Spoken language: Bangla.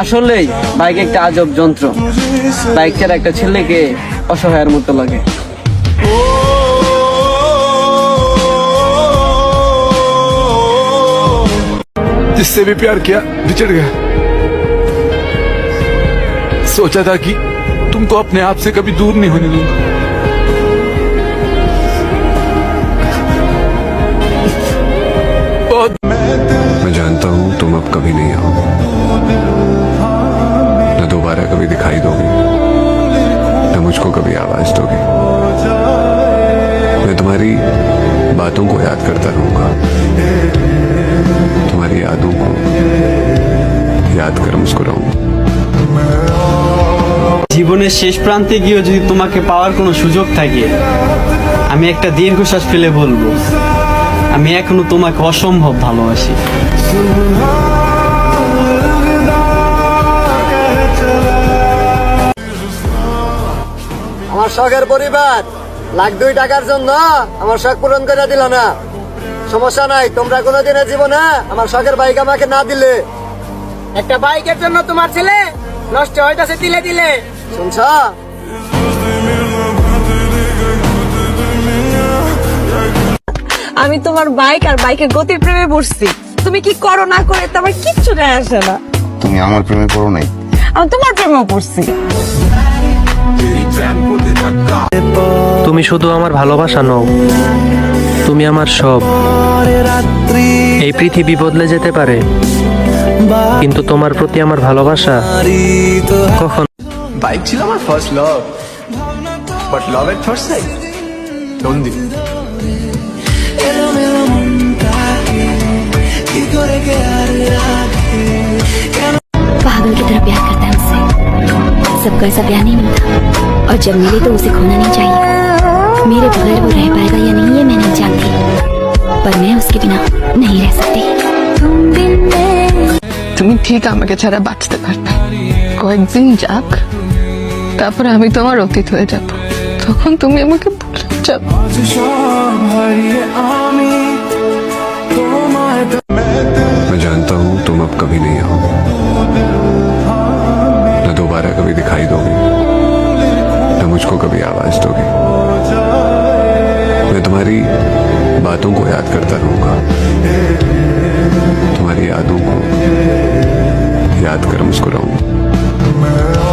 আসলেই বাইক একটা আজব যন্ত্র বাইক ছাড়া একটা ছেলেকে অসহায়ের মতো লাগে जिससे भी प्यार किया बिछड़ गया सोचा था कि तुमको अपने आप से कभी दूर नहीं होने दूंगा बहुत मैं जानता हूँ तुम अब कभी नहीं आओ न दोबारा कभी दिखाई दोगे न मुझको कभी आवाज दोगे मैं तुम्हारी बातों को याद करता रहूंगा तुम्हारी यादों को याद कर मुस्कुराऊंगा জীবনের শেষ প্রান্তে গিয়েও যদি তোমাকে পাওয়ার কোনো সুযোগ থাকে আমি একটা দীর্ঘশ্বাস ফেলে বলবো আমি এখনো তোমাকে অসম্ভব ভালোবাসি আমার শখের পরিবার। লাখ দুই টাকার জন্য আমার শখ পূরণ করে দিল না। সমস্যা নাই তোমরা কোনোদিনের জীবনে আমার শখের বাইক আমাকে না দিলে। একটা বাইকের জন্য তোমার ছেলে নষ্ট হইতাছে দিলে দিলে শুনছ? আমি তোমার বাইক আর বাইকের গতির প্রেমে পড়ছি। তুমি কি করো না করে তো আমার কিচ্ছু যায় আসে না। তুমি আমার প্রেমে পড়ো নাই। আমি তোমার প্রেমেও পড়ছি। তুমি শুধু আমার ভালোবাসা নও, তুমি আমার সব। এই পৃথিবী বদলে যেতে পারে, কিন্তু তোমার প্রতি আমার ভালোবাসা কখন বাইক ছিল আমার first love but love at first sight don't सबको ऐसा प्यार नहीं मिलता और जब मिले तो उसे खोना नहीं चाहिए मेरे बगैर वो रह पाएगा या नहीं ये मैं नहीं जानती पर मैं उसके बिना नहीं रह सकती তুমি ঠিক আমাকে ছাড়া বাঁচতে পারবে কয়েকদিন যাক তারপরে আমি তোমার অতীত হয়ে যাব তখন তুমি আমাকে ভুলে যাবে मैं जानता हूँ तुम अब कभी नहीं आओ न दोबारा कभी दिखाई दोगे। न मुझको कभी आवाज़ दोगे। मैं तुम्हारी बातों को याद करता रहूँगा। तुम्हारी यादों को याद कर मुस्कुराऊँगा।